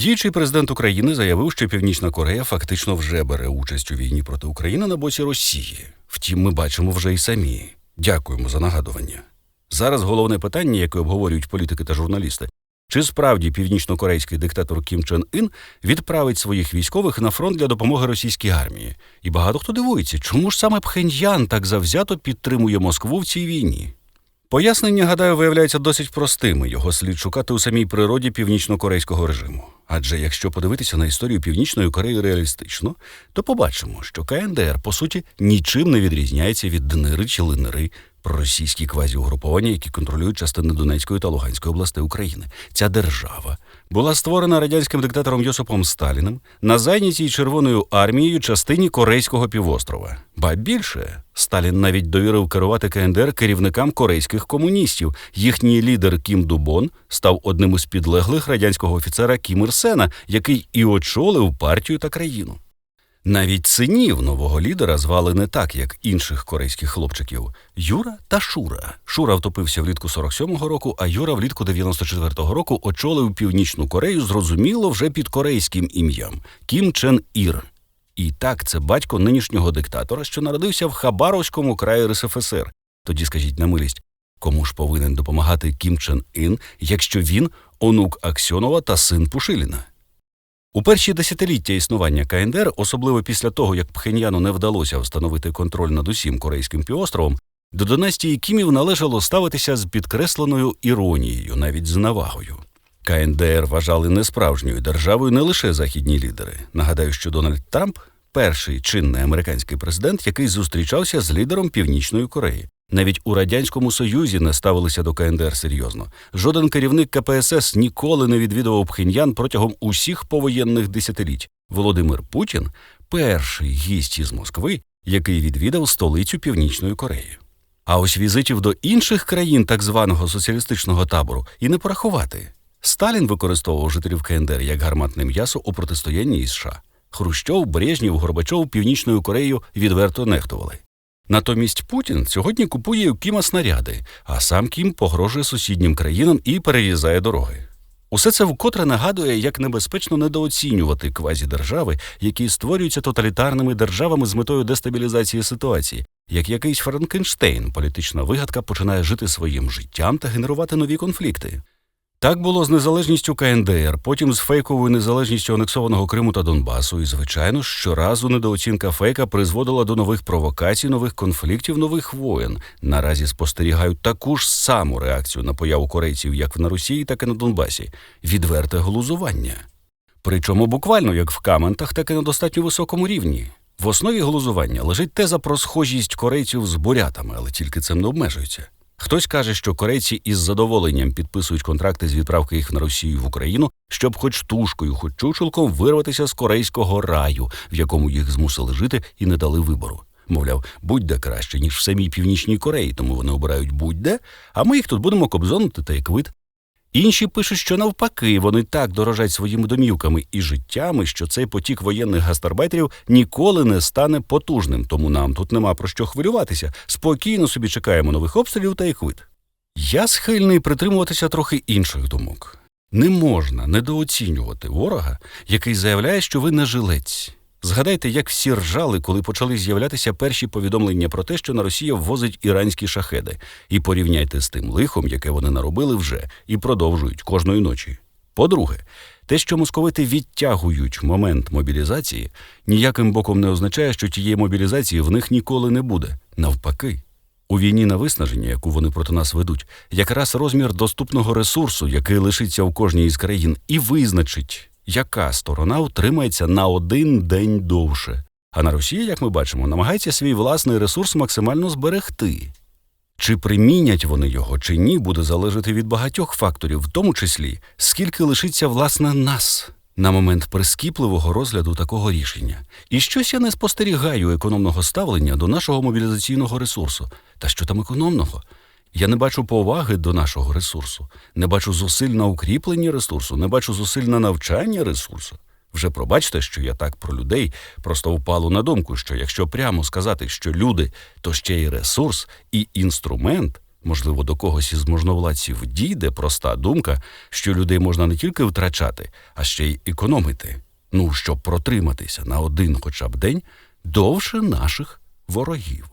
Діючий президент України заявив, що Північна Корея фактично вже бере участь у війні проти України на боці Росії. Втім, ми бачимо вже й самі. Дякуємо за нагадування. Зараз головне питання, яке обговорюють політики та журналісти, чи справді північнокорейський диктатор Кім Чен Ін відправить своїх військових на фронт для допомоги російській армії? І багато хто дивується, чому ж саме Пхеньян так завзято підтримує Москву в цій війні? Пояснення, гадаю, виявляється досить простими. Його слід шукати у самій природі північно-корейського режиму. Адже якщо подивитися на історію Північної Кореї реалістично, то побачимо, що КНДР по суті нічим не відрізняється від ДНР чи ЛНР, проросійські квазіугруповання, які контролюють частини Донецької та Луганської областей України. Ця держава була створена радянським диктатором Йосипом Сталіним на зайнятій Червоною армією частині Корейського півострова. Ба більше Сталін навіть довірив керувати КНДР керівникам корейських комуністів. Їхній лідер Кім Дубон став одним із підлеглих радянського офіцера Кім Ір Сена, який і очолив партію та країну. Навіть синів нового лідера звали не так, як інших корейських хлопчиків Юра та Шура. Шура втопився влітку 47-го року, а Юра влітку 94-го року очолив Північну Корею, зрозуміло, вже під корейським ім'ям Кім Чен Ір. І так, це батько нинішнього диктатора, що народився в Хабаровському краї РСФСР. Тоді скажіть на милість, кому ж повинен допомагати Кім Чен Ін, якщо він онук Аксьонова та син Пушиліна? У перші десятиліття існування КНДР, особливо після того, як Пхеньяну не вдалося встановити контроль над усім корейським півостровом, до династії Кімів належало ставитися з підкресленою іронією, навіть з навагою. КНДР вважали несправжньою державою не лише західні лідери. Нагадаю, що Дональд Трамп перший чинний американський президент, який зустрічався з лідером Північної Кореї. Навіть у радянському союзі не ставилися до КНДР серйозно. Жоден керівник КПСС ніколи не відвідував Пхеньян протягом усіх повоєнних десятиліть. Володимир Путін перший гість із Москви, який відвідав столицю Північної Кореї. А ось візитів до інших країн так званого соціалістичного табору і не порахувати. Сталін використовував жителів КНДР як гарматне м'ясо у протистоянні із США. Хрущов, Брежнєв, Горбачов Північною Кореєю відверто нехтували. Натомість Путін сьогодні купує у Кіма снаряди, а сам Кім погрожує сусіднім країнам і перерізає дороги. Усе це вкотре нагадує, як небезпечно недооцінювати квазідержави, які створюються тоталітарними державами з метою дестабілізації ситуації, як якийсь Франкенштейн, політична вигадка починає жити своїм життям та генерувати нові конфлікти. Так було з незалежністю КНДР, потім з фейковою незалежністю анексованого Криму та Донбасу. І, звичайно, щоразу недооцінка фейка призводила до нових провокацій, нових конфліктів, нових воєн. Наразі спостерігають таку ж саму реакцію на появу корейців, як на Росії, так і на Донбасі відверте глузування. Причому буквально як в каментах, так і на достатньо високому рівні. В основі глузування лежить теза про схожість корейців з бурятами, але тільки цим не обмежується. Хтось каже, що корейці із задоволенням підписують контракти з відправки їх на Росію в Україну, щоб хоч тушкою, хоч чучелком вирватися з корейського раю, в якому їх змусили жити і не дали вибору. Мовляв, будь-де краще, ніж в самій північній Кореї, тому вони обирають будь-де, а ми їх тут будемо кобзонити та як вид. Інші пишуть, що навпаки, вони так дорожать своїми домівками і життями, що цей потік воєнних гастарбайтерів ніколи не стане потужним, тому нам тут нема про що хвилюватися. Спокійно собі чекаємо нових обстрілів та їх вид. Я схильний притримуватися трохи інших думок. Не можна недооцінювати ворога, який заявляє, що ви не жилець. Згадайте, як всі ржали, коли почали з'являтися перші повідомлення про те, що на Росія ввозить іранські шахеди, і порівняйте з тим лихом, яке вони наробили вже, і продовжують кожної ночі. По-друге, те, що московити відтягують момент мобілізації, ніяким боком не означає, що тієї мобілізації в них ніколи не буде. Навпаки. У війні на виснаження, яку вони проти нас ведуть, якраз розмір доступного ресурсу, який лишиться у кожній із країн, і визначить яка сторона утримається на один день довше. А на Росії, як ми бачимо, намагається свій власний ресурс максимально зберегти. Чи примінять вони його, чи ні, буде залежати від багатьох факторів, в тому числі скільки лишиться власне нас на момент прискіпливого розгляду такого рішення. І щось я не спостерігаю економного ставлення до нашого мобілізаційного ресурсу. Та що там економного? Я не бачу поваги до нашого ресурсу, не бачу зусиль на укріплення ресурсу, не бачу зусиль на навчання ресурсу. Вже пробачте, що я так про людей просто впало на думку, що якщо прямо сказати, що люди то ще й ресурс і інструмент, Можливо, до когось із можновладців дійде проста думка, що людей можна не тільки втрачати, а ще й економити. Ну, щоб протриматися на один хоча б день довше наших ворогів.